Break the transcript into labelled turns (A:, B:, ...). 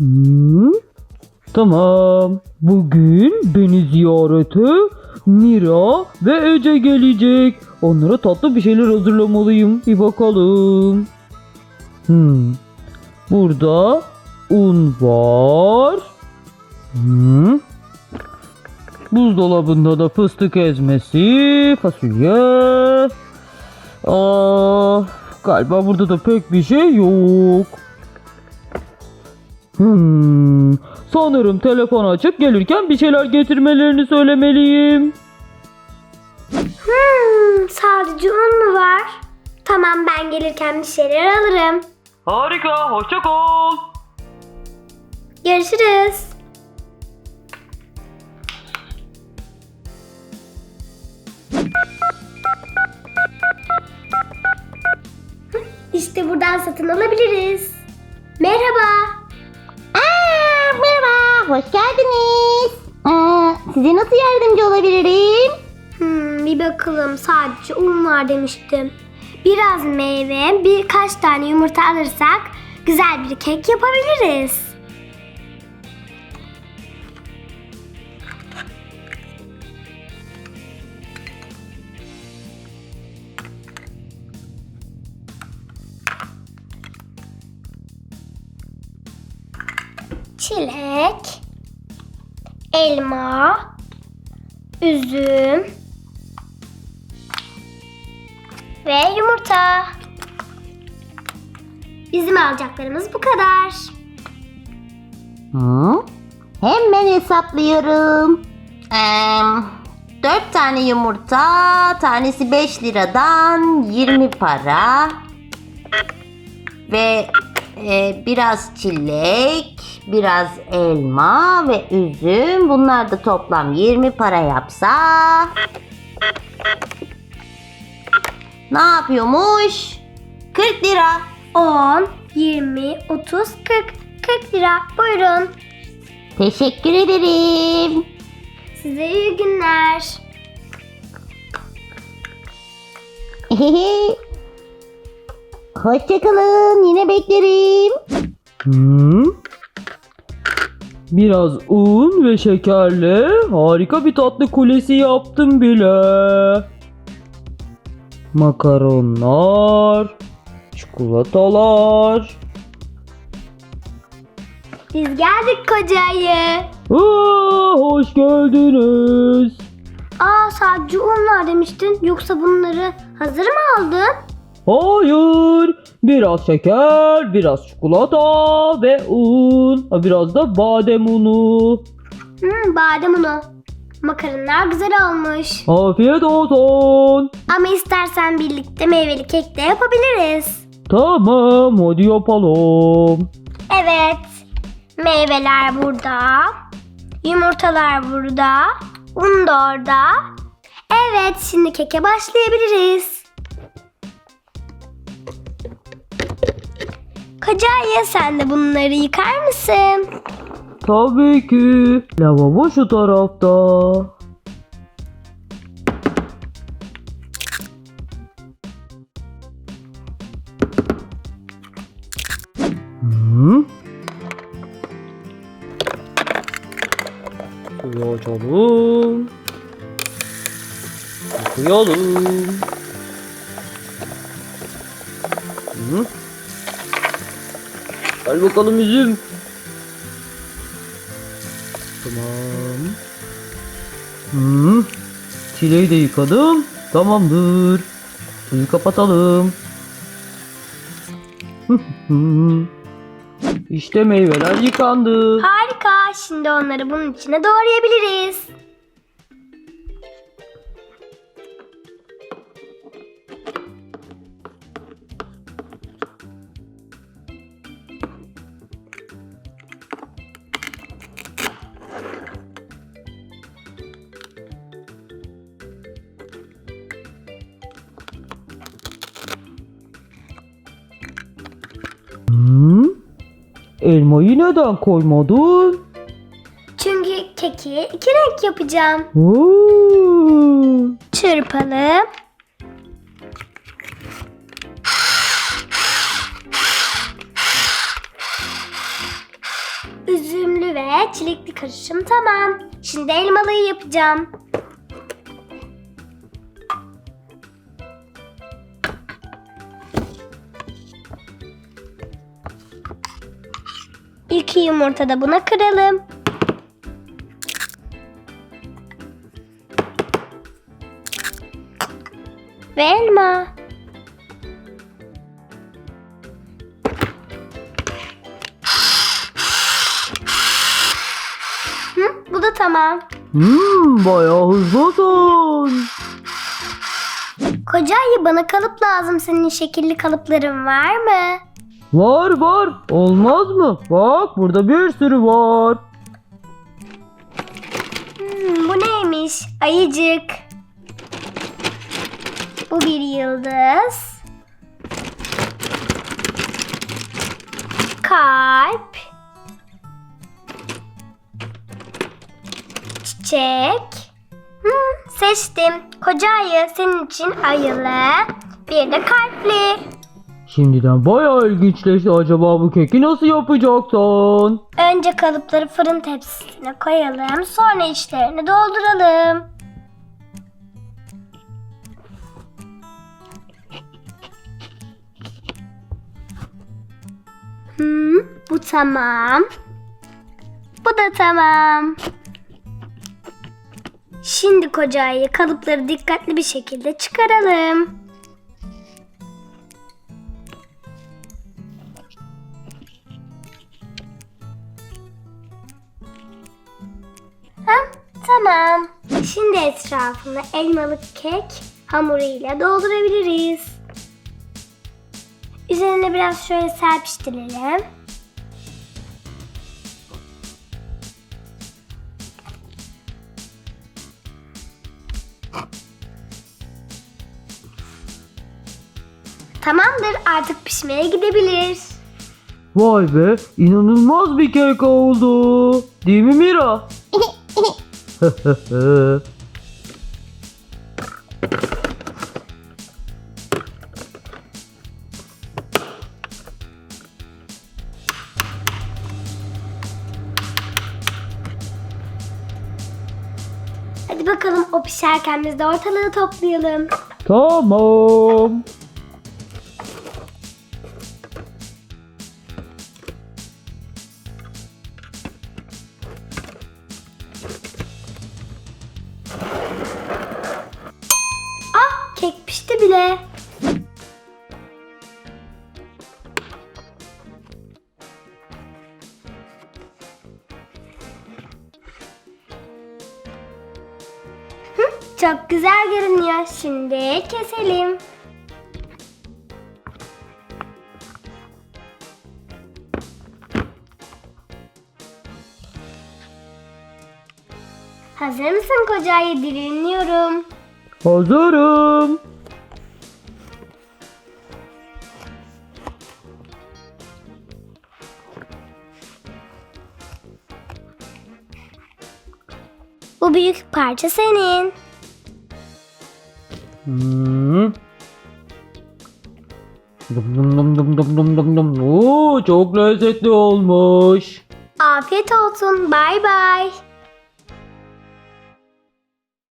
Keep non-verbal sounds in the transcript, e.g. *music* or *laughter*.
A: Hmm, Tamam. Bugün beni ziyarete Mira ve Ece gelecek. Onlara tatlı bir şeyler hazırlamalıyım. Bir bakalım. Hmm. Burada un var. Hmm. Buzdolabında da fıstık ezmesi, fasulye. Aa, galiba burada da pek bir şey yok. Hmm, sanırım telefon açıp gelirken bir şeyler getirmelerini söylemeliyim.
B: Hmm, sadece un mu var? Tamam ben gelirken bir şeyler alırım.
A: Harika, hoşça kal.
B: Görüşürüz. İşte buradan satın alabiliriz. Merhaba.
C: Size nasıl yardımcı olabilirim?
B: Hmm, bir bakalım sadece un var demiştim. Biraz meyve, birkaç tane yumurta alırsak güzel bir kek yapabiliriz. Çilek, elma, üzüm, ve yumurta. Bizim alacaklarımız bu kadar.
C: Hı? Hemen hesaplıyorum. Ee, 4 tane yumurta, tanesi 5 liradan 20 para. Ve e, biraz çilek, biraz elma ve üzüm. Bunlar da toplam 20 para yapsa... Ne yapıyormuş? 40 lira.
B: 10, 20, 30, 40. 40 lira. Buyurun.
C: Teşekkür ederim.
B: Size iyi günler. *laughs*
C: Hoşçakalın. Yine beklerim.
A: Hmm. Biraz un ve şekerle harika bir tatlı kulesi yaptım bile. Makaronlar, çikolatalar.
B: Biz geldik koca ayı.
A: Aa, hoş geldiniz.
B: Aa sadece un var demiştin. Yoksa bunları hazır mı aldın?
A: Hayır, biraz şeker, biraz çikolata ve un, Ha, biraz da badem unu.
B: Hmm, badem unu. Makarnalar güzel olmuş.
A: Afiyet olsun.
B: Ama istersen birlikte meyveli kek de yapabiliriz.
A: Tamam, hadi yapalım.
B: Evet. Meyveler burada. Yumurtalar burada. Un da orada. Evet, şimdi keke başlayabiliriz. Kocaya sen de bunları yıkar mısın?
A: Tabii ki. Lavabo şu tarafta. Hı? Suyu açalım. Yıkayalım. Hı? Gel bakalım üzüm. Tamam. Hmm. Çileği de yıkadım. Tamamdır. Suyu kapatalım. *laughs* işte meyveler yıkandı.
B: Harika. Şimdi onları bunun içine doğrayabiliriz.
A: Elmayı neden koymadın?
B: Çünkü keki iki renk yapacağım.
A: Oo.
B: Çırpalım. bisküvi ve çilekli karışım tamam. Şimdi elmalıyı yapacağım. İki yumurta da buna kıralım. Ve elma. Hı, bu da tamam.
A: Hmm, bayağı hızlısın.
B: Koca ayı bana kalıp lazım. Senin şekilli kalıpların var mı?
A: Var var. Olmaz mı? Bak burada bir sürü var.
B: Hmm, bu neymiş? Ayıcık. Bu bir yıldız. Kalp. Çiçek. Hmm, seçtim. Koca ayı senin için ayılı. Bir de kalpli.
A: Şimdiden bayağı ilginçleşti. Acaba bu keki nasıl yapacaksın?
B: Önce kalıpları fırın tepsisine koyalım. Sonra içlerini dolduralım. Hmm, bu tamam. Bu da tamam. Şimdi kocayı kalıpları dikkatli bir şekilde çıkaralım. Ha, tamam. Şimdi etrafını elmalı kek hamuru ile doldurabiliriz. Üzerine biraz şöyle serpiştirelim. Tamamdır artık pişmeye gidebilir.
A: Vay be inanılmaz bir kek oldu. Değil mi Mira? *laughs*
B: Hadi bakalım o pişerken biz de ortalığı toplayalım.
A: tamam.
B: Bile. Çok güzel görünüyor. Şimdi keselim. Hazır mısın kocayı dilimliyorum.
A: Hazırım.
B: Büyük parça senin.
A: Hmm. Dum dum dum dum dum dum dum dum. Oo, çok lezzetli olmuş.
B: Afiyet olsun. Bay bay.